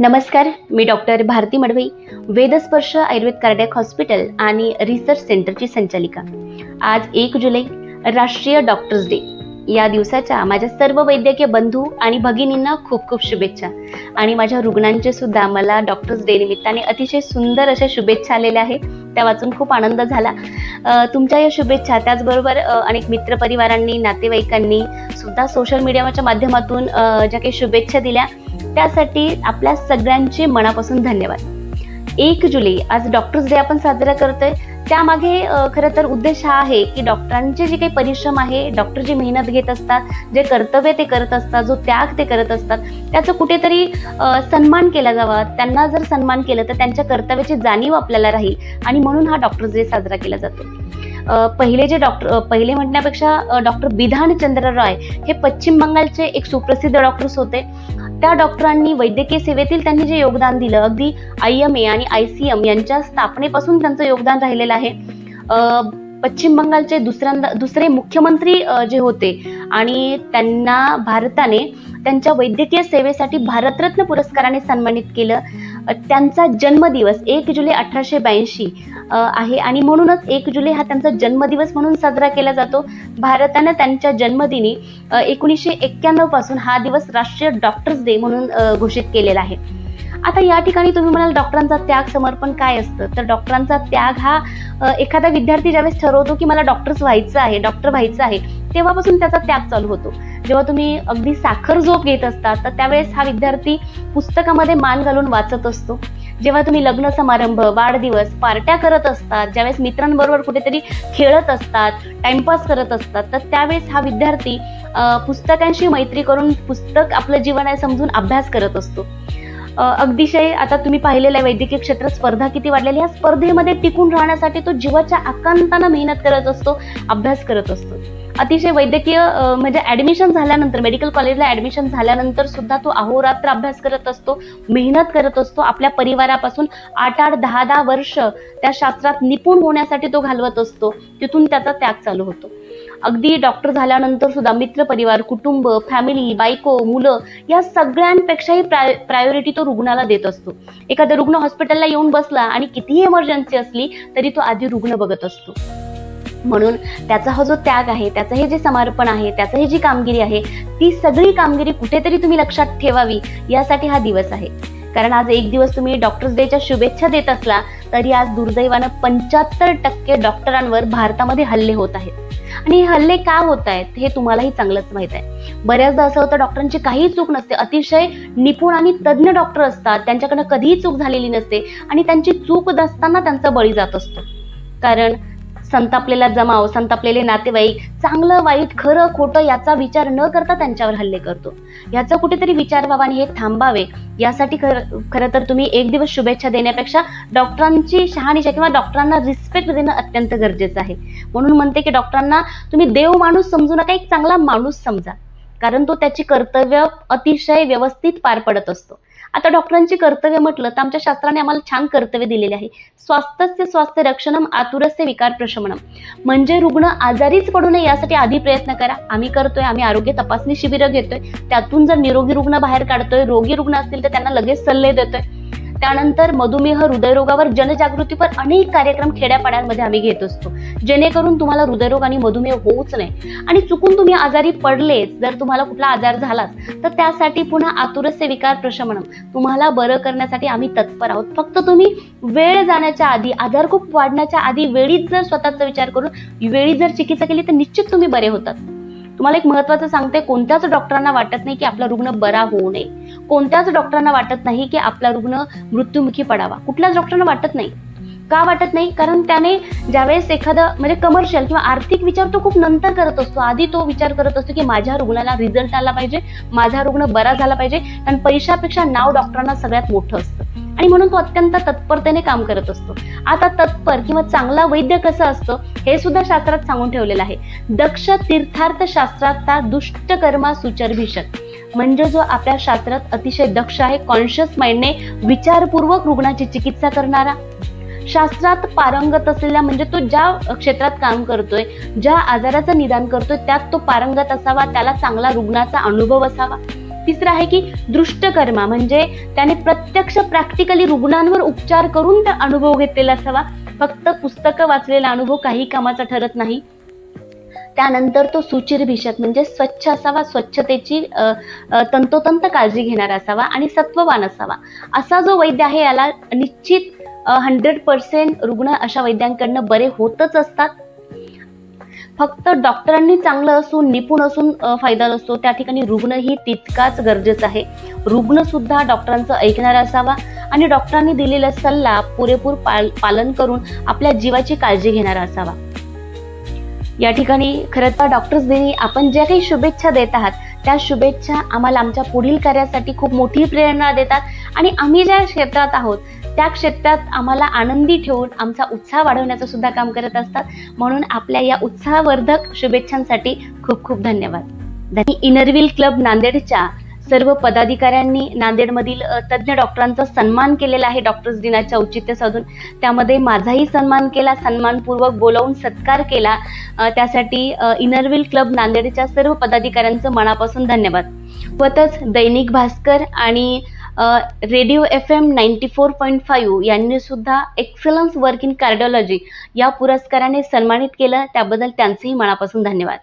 नमस्कार मी doctor Bharati Madvai Vedsparsh Ayurved cardiac hospital आणि research सेंटरची संचालिका. आज एक जुलै राष्ट्रीय डॉक्टर्स डे. या दिवसाच्या माझ्या सर्व वैद्यकीय बंधू आणि भगिनींना खूप खूप शुभेच्छा. आणि माझ्या रुग्णांचे सुद्धा मला डॉक्टर्स डे निमित्ताने अतिशय सुंदर अशा शुभेच्छा आलेल्या आहेत. त्या वाचून खूप आनंद झाला. तुमच्या या शुभेच्छा त्याचबरोबर अनेक मित्रपरिवारांनी नातेवाईकांनी सुद्धा सोशल मीडियाच्या माध्यमातून ज्या काही शुभेच्छा दिल्या. त्यासाठी आपल्या सगळ्यांचे मनापासून धन्यवाद. एक जुलै आज डॉक्टर्स डे आपण साजरा करतोय. त्यामागे खरं तर उद्देश हा आहे की डॉक्टरांचे जे काही परिश्रम आहे डॉक्टर जी मेहनत घेत असतात जे कर्तव्य ते करत असतात जो त्याग ते करत असतात त्याचं कुठेतरी सन्मान केला जावा. त्यांना जर सन्मान केलं तर त्यांच्या कर्तव्याची जाणीव आपल्याला राहील आणि म्हणून हा डॉक्टर्स डे साजरा केला जातो. पहिले जे डॉक्टर पहिले म्हणण्यापेक्षा डॉक्टर बिधान चंद्र रॉय हे पश्चिम बंगालचे एक सुप्रसिद्ध डॉक्टर्स होते. त्या डॉक्टरांनी वैद्यकीय सेवेतील त्यांनी जे योगदान दिलं अगदी आय एम ए आणि आय सी एम यांच्या स्थापनेपासून त्यांचं योगदान राहिलेलं आहे. पश्चिम बंगालचे दुसऱ्यांदा दुसरे मुख्यमंत्री जे होते आणि त्यांना भारताने त्यांच्या वैद्यकीय सेवेसाठी भारतरत्न पुरस्काराने सन्मानित केलं. त्यांचा जन्मदिवस एक जुलै अठराशे ब्याऐंशी आहे. आणि म्हणूनच एक जुलै हा त्यांचा जन्मदिवस म्हणून साजरा केला जातो. भारतानं त्यांच्या जन्मदिनी एकोणीसशे एक्क्याण्णवपासून हा दिवस राष्ट्रीय डॉक्टर्स डे म्हणून घोषित केलेला आहे. आता या ठिकाणी तुम्ही म्हणाल डॉक्टरांचा त्याग समर्पण काय असतं? तर डॉक्टरांचा त्याग हा एखादा विद्यार्थी ज्यावेळेस ठरवतो की मला डॉक्टर्स व्हायचं आहे डॉक्टर व्हायचं आहे तेव्हापासून त्याचा त्याग चालू होतो. जेव्हा तुम्ही अगदी साखर झोप घेत असतात तर त्यावेळेस हा विद्यार्थी पुस्तकामध्ये मान घालून वाचत असतो. जेव्हा तुम्ही लग्न समारंभ वाढदिवस पार्ट्या करत असतात ज्यावेळेस मित्रांबरोबर कुठेतरी खेळत असतात टाइमपास करत असतात तर त्यावेळेस हा विद्यार्थी पुस्तकांशी मैत्री करून पुस्तक आपलं जीवन आहे समजून अभ्यास करत असतो. अगदीशय आता तुम्ही पाहिलेल्या वैद्यकीय क्षेत्रात स्पर्धा किती वाढलेली या स्पर्धेमध्ये टिकून राहण्यासाठी तो जीवाच्या आकांतानं मेहनत करत असतो अभ्यास करत असतो. अतिशय वैद्यकीय म्हणजे ऍडमिशन झाल्यानंतर मेडिकल कॉलेजला ऍडमिशन झाल्यानंतर सुद्धा तो अहोरात्र अभ्यास करत असतो मेहनत करत असतो आपल्या परिवारापासून आठ आठ दहा दहा वर्ष त्या शास्त्रात निपुण होण्यासाठी तो घालवत असतो. तिथून त्याचा त्याग चालू होतो. अगदी डॉक्टर झाल्यानंतर सुद्धा मित्र परिवार कुटुंब फॅमिली बायको मुलं या सगळ्यांपेक्षाही प्राय प्रायोरिटी तो रुग्णाला देत असतो. एखादा रुग्ण हॉस्पिटलला येऊन बसला आणि कितीही इमर्जन्सी असली तरी तो आधी रुग्ण बघत असतो. म्हणून त्याचा हा जो त्याग आहे त्याचं हे जे समर्पण आहे त्याचं हे जी कामगिरी आहे ती सगळी कामगिरी कुठेतरी तुम्ही लक्षात ठेवावी यासाठी हा दिवस आहे. कारण आज एक दिवस तुम्ही डॉक्टर्स डेच्या शुभेच्छा देत असला तरी आज दुर्दैवानं पंच्याहत्तर टक्के डॉक्टरांवर भारतामध्ये हल्ले होत आहेत. आणि हे हल्ले का होत आहेत हे तुम्हालाही चांगलंच माहीत आहे. बऱ्याचदा असं होतं डॉक्टरांची काही चूक नसते. अतिशय निपुण आणि तज्ज्ञ डॉक्टर असतात त्यांच्याकडनं कधीही चूक झालेली नसते. आणि त्यांची चूक नसताना त्यांचा बळी जात असतो. कारण संतापलेला जमाव संतापलेले नातेवाईक चांगलं वाईट खरं खोटं याचा विचार न करता त्यांच्यावर हल्ले करतो. याचा कुठेतरी विचार व्हावा आणि हे थांबावे. यासाठी खरं खरं तर तुम्ही एक दिवस शुभेच्छा देण्यापेक्षा डॉक्टरांची शहानिशा किंवा डॉक्टरांना रिस्पेक्ट देणं अत्यंत गरजेचं आहे. म्हणून म्हणते की डॉक्टरांना तुम्ही देव माणूस समजू नका एक चांगला माणूस समजा. कारण तो त्याची कर्तव्य अतिशय व्यवस्थित पार पडत असतो. आता डॉक्टरांची कर्तव्य म्हटलं तर आमच्या शास्त्राने आम्हाला छान कर्तव्य दिलेले आहे. स्वास्थ्य स्वास्थ्य रक्षणम आतुरस्य विकार प्रशमनम. म्हणजे रुग्ण आजारीच पडू नये यासाठी आधी प्रयत्न करा. आम्ही करतोय आम्ही आरोग्य तपासणी शिबिरं घेतोय. त्यातून जर निरोगी रुग्ण बाहेर काढतोय रोगी रुग्ण असतील तर त्यांना लगेच सल्ले देतोय. त्यानंतर मधुमेह हृदयरोगावर जनजागृतीपर अनेक कार्यक्रम खेड्यापाड्यांमध्ये आम्ही घेत असतो. जेणेकरून तुम्हाला हृदयरोग आणि मधुमेह होऊच नाही आणि चुकून तुम्ही आजारी पडलेच जर तुम्हाला कुठला आजार झालाच तर त्यासाठी पुन्हा आतुरस्य विकार प्रशमनम. तुम्हाला बरं करण्यासाठी आम्ही तत्पर आहोत. फक्त तुम्ही वेळ जाण्याच्या आधी आजार खूप वाढण्याच्या आधी वेळीच जर स्वतःचा विचार करून वेळी जर चिकित्सा केली तर निश्चित तुम्ही बरे होतात. तुम्हाला एक महत्वाचं सांगते कोणत्याच डॉक्टरांना वाटत नाही की आपला रुग्ण बरा होऊ नये. कोणत्याच डॉक्टरांना वाटत नाही की आपला रुग्ण मृत्युमुखी पडावा. कुठल्याच डॉक्टरांना वाटत नाही. का वाटत नाही? कारण त्याने ज्यावेळेस एखादं म्हणजे कमर्शियल किंवा आर्थिक विचार तो खूप नंतर करत असतो. आधी तो विचार करत असतो की माझ्या रुग्णाला रिझल्ट आला पाहिजे माझा रुग्ण बरा झाला पाहिजे कारण पैशापेक्षा नाव डॉक्टरांना सगळ्यात मोठं असतं. आणि म्हणून तो अत्यंत तत्परतेने काम करत असतो. आता तत्पर किंवा चांगला वैद्य कसं असतं हे सुद्धा शास्त्रात सांगून ठेवलेलं आहे. दक्ष तीर्थार्थ शास्त्राचा दुष्ट कर्मा सुचरभिषक. म्हणजे जो आपल्या शास्त्रात अतिशय दक्ष आहे कॉन्शियस माइंडने विचारपूर्वक रुग्णाची चिकित्सा करणारा. शास्त्रात पारंगत असलेला म्हणजे तो ज्या क्षेत्रात काम करतोय ज्या आजाराचं निदान करतोय त्यात तो पारंगत असावा त्याला चांगला रुग्णाचा अनुभव असावा. तिसरं आहे की दृष्टकर्मा म्हणजे त्याने प्रत्यक्ष प्रॅक्टिकली रुग्णांवर उपचार करून त्या अनुभव घेतलेला असावा. फक्त पुस्तकं वाचलेला अनुभव काही कामाचा ठरत नाही. त्यानंतर तो सुचिरभिषक म्हणजे स्वच्छ असावा स्वच्छतेची तंतोतंत काळजी घेणारा असावा आणि सत्ववान असावा. असा जो वैद्य आहे याला निश्चित हंड्रेड पर्सेंट रुग्ण अशा वैद्यांकडनं बरे होतच असतात. फक्त डॉक्टरांनी चांगलं असून निपुण असून फायदा नसतो. त्या ठिकाणी रुग्णही तितकाच गरजेचा आहे. रुग्ण सुद्धा डॉक्टरांचं ऐकणारा असावा आणि डॉक्टरांनी दिलेला सल्ला पुरेपूर पाल पालन करून आपल्या जीवाची काळजी घेणारा असावा. या ठिकाणी खरं तर डॉक्टर्स दिनी आपण ज्या काही शुभेच्छा देत आहात त्या शुभेच्छा आम्हाला आमच्या पुढील कार्यासाठी खूप मोठी प्रेरणा देतात. आणि आम्ही ज्या क्षेत्रात आहोत त्या क्षेत्रात आम्हाला आनंदी ठेवून आमचा उत्साह वाढवण्याचं सुद्धा काम करत असतात. म्हणून आपल्या या उत्साहवर्धक शुभेच्छांसाठी खूप खूप धन्यवाद. इनरविल क्लब नांदेडच्या सर्व पदाधिकाऱ्यांनी नांदेडमधील तज्ज्ञ डॉक्टरांचा सन्मान केलेला आहे. डॉक्टर्स दिनाच्या औचित्य साधून त्यामध्ये माझाही सन्मान केला सन्मानपूर्वक बोलावून सत्कार केला. त्यासाठी इनरविल क्लब नांदेडच्या सर्व पदाधिकाऱ्यांचं मनापासून धन्यवाद. स्वतःच दैनिक भास्कर आणि radio F M ninety four point five यांनी सुद्धा एक्सलन्स वर्क इन कार्डिओलॉजी या पुरस्काराने सन्मानित केलं. त्याबद्दल त्यांचेही मनापासून धन्यवाद.